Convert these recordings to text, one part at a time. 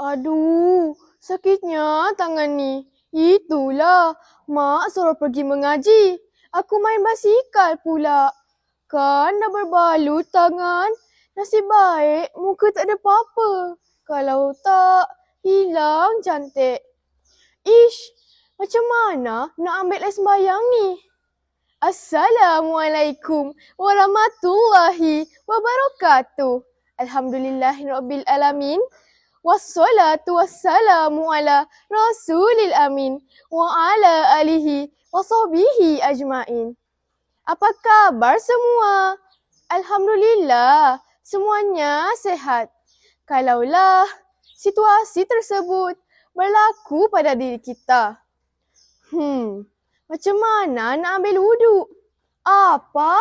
Aduh, sakitnya tangan ni. Itulah, mak suruh pergi mengaji. Aku main basikal pula. Kan dah berbalut tangan. Nasib baik muka tak ada apa-apa. Kalau tak, hilang cantik. Ish, macam mana nak ambil les sembayang ni? Assalamualaikum warahmatullahi wabarakatuh. Alhamdulillahirabbil alamin. Wassalatu wassalamu ala rasulil amin wa ala alihi wa sahbihi ajmain. Apa khabar semua? Alhamdulillah, semuanya sehat. Kalaulah situasi tersebut berlaku pada diri kita. Hmm, macam mana nak ambil wuduk? Apa?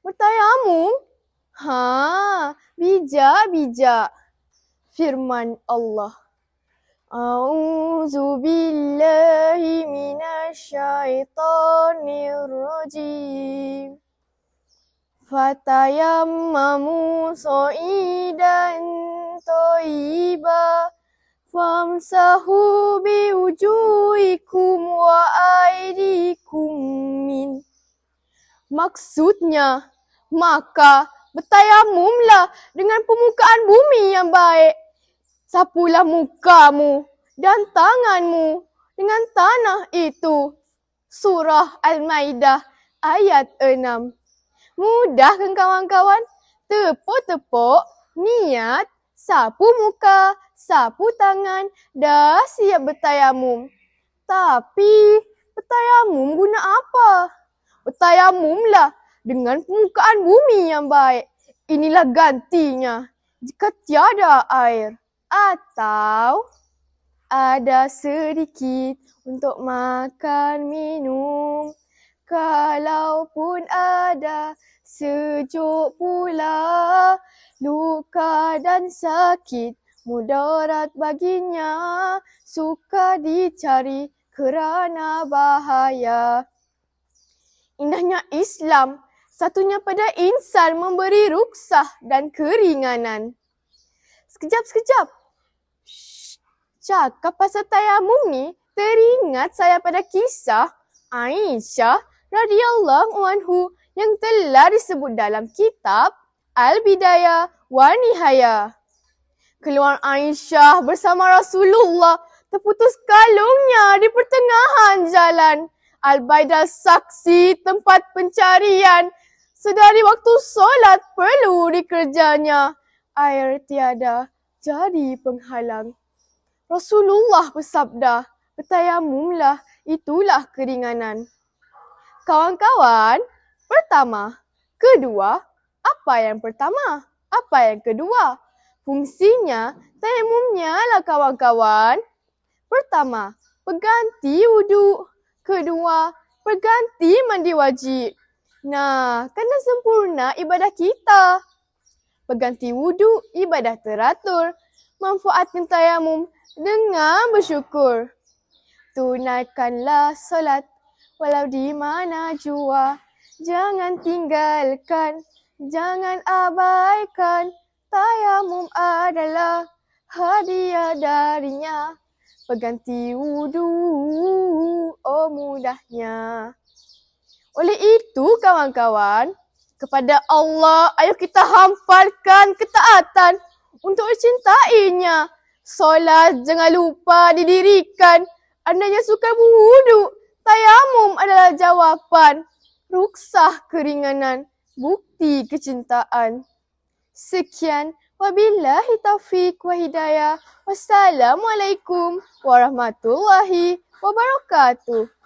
Bertayamum? Ha, bijak-bijak firman Allah. A'udzu billahi minasyaitonir rajim. Fatayammamu sa'idan thayyiba famsahu biwujuhikum wa aidikum min. Maksudnya, maka bertayamumlah dengan permukaan bumi yang baik. Sapulah mukamu dan tanganmu dengan tanah itu. Surah Al-Maidah ayat 6. Mudah kan kawan-kawan? Tepuk-tepuk, niat, sapu muka, sapu tangan, dah siap bertayamum. Tapi, bertayamum guna apa? Bertayamumlah dengan permukaan bumi yang baik. Inilah gantinya jika tiada air atau ada sedikit untuk makan minum. Kalaupun ada sejuk pula luka dan sakit mudarat baginya suka dicari kerana bahaya. Indahnya Islam satunya pada insan memberi ruksah dan keringanan. Sekejap-sekejap. Cakap pasal tayamum ni, teringat saya pada kisah Aisyah radhiyallahu anhu yang telah disebut dalam kitab Al-Bidayah wa Nihayah. Keluar Aisyah bersama Rasulullah terputus kalungnya di pertengahan jalan. Al-Baidah saksi tempat pencarian. Sedari waktu solat perlu dikerjanya. Air tiada jadi penghalang. Rasulullah bersabda, bertayamumlah, itulah keringanan. Kawan-kawan, pertama, kedua, apa yang pertama? Apa yang kedua? Fungsinya, tayamumnya lah kawan-kawan. Pertama, pengganti wuduk. Kedua, perganti mandi wajib. Nah, kena sempurna ibadah kita. Perganti wuduk, ibadah teratur. Manfaatkan tayamum dengan bersyukur. Tunaikanlah solat walau di mana jua. Jangan tinggalkan, jangan abaikan. Tayamum adalah hadiah darinya berganti wudu. Oh mudahnya. Oleh itu kawan-kawan, kepada Allah ayo kita hampalkan ketaatan untuk mencintainya. Solat jangan lupa didirikan. Andainya suka berwudu, tayamum adalah jawapan. Ruksah keringanan, bukti kecintaan. Sekian Wabillahi taufiq wa hidayah. Wassalamualaikum warahmatullahi wabarakatuh.